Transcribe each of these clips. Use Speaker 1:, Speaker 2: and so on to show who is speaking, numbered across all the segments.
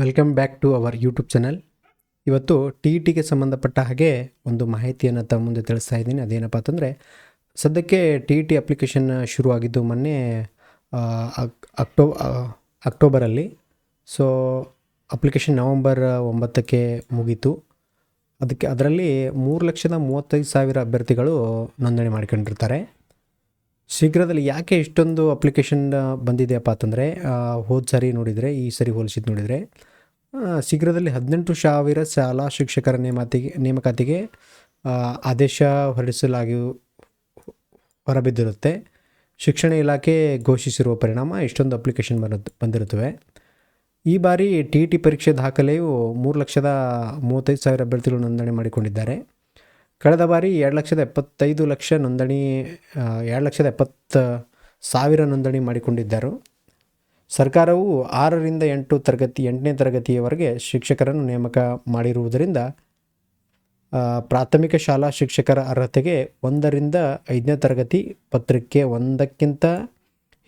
Speaker 1: Welcome back to our YouTube channel ಇವತ್ತು T E ಟಿಗೆ ಸಂಬಂಧಪಟ್ಟ ಹಾಗೆ ಒಂದು ಮಾಹಿತಿಯನ್ನು ತಮ್ಮ ಮುಂದೆ ತಿಳಿಸ್ತಾ ಇದ್ದೀನಿ. ಅದೇನಪ್ಪ ಅಂತಂದರೆ, ಸದ್ಯಕ್ಕೆ ಟಿ ಇ ಟಿ ಅಪ್ಲಿಕೇಶನ್ ಶುರುವಾಗಿದ್ದು ಮೊನ್ನೆ ಅಕ್ಟೋ ಅಕ್ಟೋಬರಲ್ಲಿ. ಸೊ ಅಪ್ಲಿಕೇಶನ್ ನವಂಬರ್ ಒಂಬತ್ತಕ್ಕೆ ಮುಗೀತು. ಅದಕ್ಕೆ ಅದರಲ್ಲಿ ಮೂರು ಲಕ್ಷದ ಮೂವತ್ತೈದು ಸಾವಿರ ಅಭ್ಯರ್ಥಿಗಳು ನೋಂದಣಿ ಮಾಡ್ಕೊಂಡಿರ್ತಾರೆ. ಶೀಘ್ರದಲ್ಲಿ ಯಾಕೆ ಇಷ್ಟೊಂದು ಅಪ್ಲಿಕೇಶನ್ ಬಂದಿದೆಯಪ್ಪ ಅಂತಂದರೆ ಹೋದ ಸರಿ ನೋಡಿದರೆ, ಈ ಸರಿ ಹೋಲಿಸಿದ್ದು ನೋಡಿದರೆ ಶೀಘ್ರದಲ್ಲಿ ಹದಿನೆಂಟು ಸಾವಿರ ಶಾಲಾ ಶಿಕ್ಷಕರ ನೇಮತಿಗೆ, ನೇಮಕಾತಿಗೆ ಆದೇಶ ಹೊರಡಿಸಲಾಗಿ ಹೊರಬಿದ್ದಿರುತ್ತೆ. ಶಿಕ್ಷಣ ಇಲಾಖೆ ಘೋಷಿಸಿರುವ ಪರಿಣಾಮ ಇಷ್ಟೊಂದು ಅಪ್ಲಿಕೇಶನ್ ಬರುತ್ತೆ ಬಂದಿರುತ್ತವೆ. ಈ ಬಾರಿ ಟಿ ಟಿ ಪರೀಕ್ಷೆ ದಾಖಲೆಯು ಮೂರು ಲಕ್ಷದ ಮೂವತ್ತೈದು ಸಾವಿರ ಅಭ್ಯರ್ಥಿಗಳು ನೋಂದಣಿ ಮಾಡಿಕೊಂಡಿದ್ದಾರೆ. ಕಳೆದ ಬಾರಿ ಎರಡು ಲಕ್ಷದ ಎಪ್ಪತ್ತೈದು ಲಕ್ಷ ನೋಂದಣಿ ಎರಡು ಲಕ್ಷದ ಎಪ್ಪತ್ತು ಸಾವಿರ ನೋಂದಣಿ ಮಾಡಿಕೊಂಡಿದ್ದರು. ಸರ್ಕಾರವು ಆರರಿಂದ ಎಂಟು ತರಗತಿ, ಎಂಟನೇ ತರಗತಿಯವರೆಗೆ ಶಿಕ್ಷಕರನ್ನು ನೇಮಕ ಮಾಡಿರುವುದರಿಂದ ಪ್ರಾಥಮಿಕ ಶಾಲಾ ಶಿಕ್ಷಕರ ಅರ್ಹತೆಗೆ ಒಂದರಿಂದ ಐದನೇ ತರಗತಿ ಪತ್ರಿಕೆ ಒಂದಕ್ಕಿಂತ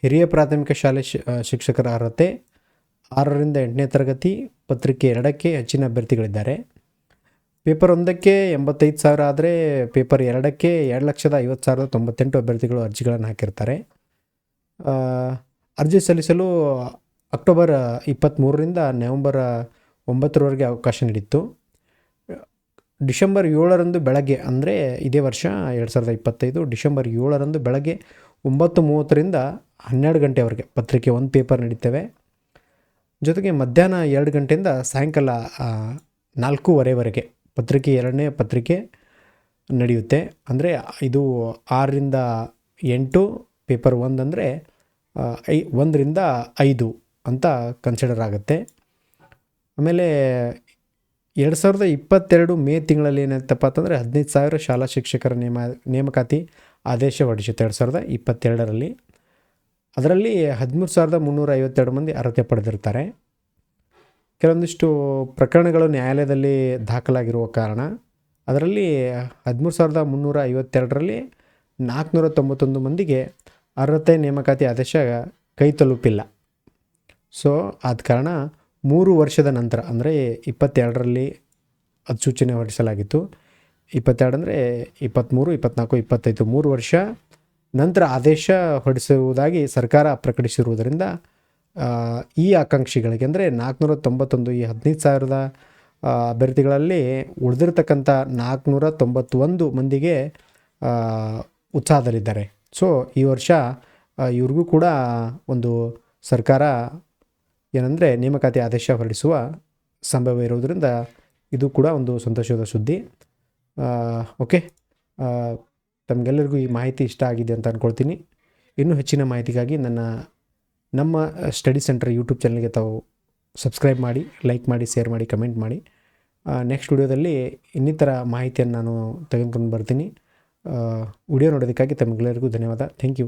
Speaker 1: ಹಿರಿಯ ಪ್ರಾಥಮಿಕ ಶಾಲೆ ಶಿಕ್ಷಕರ ಅರ್ಹತೆ, ಆರರಿಂದ ಎಂಟನೇ ತರಗತಿ ಪತ್ರಿಕೆ ಎರಡಕ್ಕೆ ಹೆಚ್ಚಿನ ಅಭ್ಯರ್ಥಿಗಳಿದ್ದಾರೆ. ಪೇಪರ್ ಒಂದಕ್ಕೆ ಎಂಬತ್ತೈದು ಸಾವಿರ ಆದರೆ ಪೇಪರ್ ಎರಡಕ್ಕೆ ಎರಡು ಲಕ್ಷದ ಐವತ್ತು ಸಾವಿರದ ತೊಂಬತ್ತೆಂಟು ಅಭ್ಯರ್ಥಿಗಳು ಅರ್ಜಿಗಳನ್ನು ಹಾಕಿರ್ತಾರೆ. ಅರ್ಜಿ ಸಲ್ಲಿಸಲು ಅಕ್ಟೋಬರ್ ಇಪ್ಪತ್ತ್ಮೂರರಿಂದ ನವೆಂಬರ್ ಒಂಬತ್ತರವರೆಗೆ ಅವಕಾಶ ನೀಡಿತ್ತು. ಡಿಸೆಂಬರ್ ಏಳರಂದು ಬೆಳಗ್ಗೆ, ಅಂದರೆ ಇದೇ ವರ್ಷ, ಎರಡು ಸಾವಿರದ ಇಪ್ಪತ್ತೈದು ಡಿಸೆಂಬರ್ ಏಳರಂದು ಬೆಳಗ್ಗೆ ಒಂಬತ್ತು ಮೂವತ್ತರಿಂದ ಹನ್ನೆರಡು ಗಂಟೆವರೆಗೆ ಪತ್ರಿಕೆ ಒಂದು ಪೇಪರ್ ನಡೀತೇವೆ. ಜೊತೆಗೆ ಮಧ್ಯಾಹ್ನ ಎರಡು ಗಂಟೆಯಿಂದ ಸಾಯಂಕಾಲ ನಾಲ್ಕೂವರೆವರೆಗೆ ಪತ್ರಿಕೆ ಎರಡನೇ ಪತ್ರಿಕೆ ನಡೆಯುತ್ತೆ. ಅಂದರೆ ಇದು ಆರರಿಂದ ಎಂಟು, ಪೇಪರ್ ಒಂದು ಅಂದರೆ ಐ, ಒಂದರಿಂದ ಐದು ಅಂತ ಕನ್ಸಿಡರ್ ಆಗುತ್ತೆ ಆಮೇಲೆ ಎರಡು ಸಾವಿರದ ಇಪ್ಪತ್ತೆರಡು ಮೇ ತಿಂಗಳಲ್ಲಿ ಏನಾಯ್ತಪ್ಪ ಅಂತಂದರೆ ಹದಿನೈದು ಸಾವಿರ ಶಾಲಾ ಶಿಕ್ಷಕರ ನೇಮ, ನೇಮಕಾತಿ ಆದೇಶ ಹೊರಡಿಸುತ್ತೆ ಎರಡು ಸಾವಿರದ ಇಪ್ಪತ್ತೆರಡರಲ್ಲಿ. ಅದರಲ್ಲಿ ಹದಿಮೂರು ಸಾವಿರದ ಮುನ್ನೂರ ಐವತ್ತೆರಡು ಮಂದಿ ಅರ್ಹತೆ ಪಡೆದಿರ್ತಾರೆ. ಕೆಲವೊಂದಿಷ್ಟು ಪ್ರಕರಣಗಳು ನ್ಯಾಯಾಲಯದಲ್ಲಿ ದಾಖಲಾಗಿರುವ ಕಾರಣ ಅದರಲ್ಲಿ ಹದಿಮೂರು ಸಾವಿರದ ಮುನ್ನೂರ ಐವತ್ತೆರಡರಲ್ಲಿ ನಾಲ್ಕುನೂರ ತೊಂಬತ್ತೊಂದು ಮಂದಿಗೆ ಅರ್ಹತೆ ನೇಮಕಾತಿ ಆದೇಶ ಕೈ ತಲುಪಿಲ್ಲ. ಸೊ ಆದ ಕಾರಣ ಮೂರು ವರ್ಷದ ನಂತರ, ಅಂದರೆ ಇಪ್ಪತ್ತೆರಡರಲ್ಲಿ ಅಧಿಸೂಚನೆ ಹೊರಡಿಸಲಾಗಿತ್ತು. ಇಪ್ಪತ್ತೆರಡು ಅಂದರೆ ಇಪ್ಪತ್ತ್ಮೂರು, ಇಪ್ಪತ್ತ್ನಾಲ್ಕು, ಇಪ್ಪತ್ತೈದು, ಮೂರು ವರ್ಷ ನಂತರ ಆದೇಶ ಹೊರಡಿಸುವುದಾಗಿ ಸರ್ಕಾರ ಪ್ರಕಟಿಸಿರುವುದರಿಂದ ಈ ಆಕಾಂಕ್ಷಿಗಳಿಗೆ ಅಂದರೆ ನಾಲ್ಕುನೂರ ತೊಂಬತ್ತೊಂದು ಈ ಹದಿನೈದು ಸಾವಿರದ ಅಭ್ಯರ್ಥಿಗಳಲ್ಲಿ ಉಳಿದಿರ್ತಕ್ಕಂಥ ನಾಲ್ಕುನೂರ ತೊಂಬತ್ತೊಂದು ಮಂದಿಗೆ ಉತ್ಸಾಹದಲ್ಲಿದ್ದಾರೆ. ಸೊ ಈ ವರ್ಷ ಇವ್ರಿಗೂ ಕೂಡ ಒಂದು ಸರ್ಕಾರ ಏನಂದರೆ ನೇಮಕಾತಿ ಆದೇಶ ಹೊರಡಿಸುವ ಸಂಭವ ಇರೋದರಿಂದ ಇದು ಕೂಡ ಒಂದು ಸಂತೋಷದ ಸುದ್ದಿ. ಓಕೆ. ತಮಗೆಲ್ಲರಿಗೂ ಈ ಮಾಹಿತಿ ಇಷ್ಟ ಆಗಿದೆ ಅಂತ ಅಂದ್ಕೊಳ್ತೀನಿ ಇನ್ನೂ ಹೆಚ್ಚಿನ ಮಾಹಿತಿಗಾಗಿ ನನ್ನ, ನಮ್ಮ ಸ್ಟಡಿ ಸೆಂಟರ್ ಯೂಟ್ಯೂಬ್ ಚಾನಲ್ಗೆ ತಾವು ಸಬ್ಸ್ಕ್ರೈಬ್ ಮಾಡಿ, ಲೈಕ್ ಮಾಡಿ, ಶೇರ್ ಮಾಡಿ, ಕಮೆಂಟ್ ಮಾಡಿ. ನೆಕ್ಸ್ಟ್ ವಿಡಿಯೋದಲ್ಲಿ ಇನ್ನಿತರ ಮಾಹಿತಿಯನ್ನು ನಾನು ತೆಗೆದುಕೊಂಡು ಬರ್ತೀನಿ. ವಿಡಿಯೋ ನೋಡೋದಕ್ಕಾಗಿ ತಮಗೆಲ್ಲರಿಗೂ ಧನ್ಯವಾದ. Thank you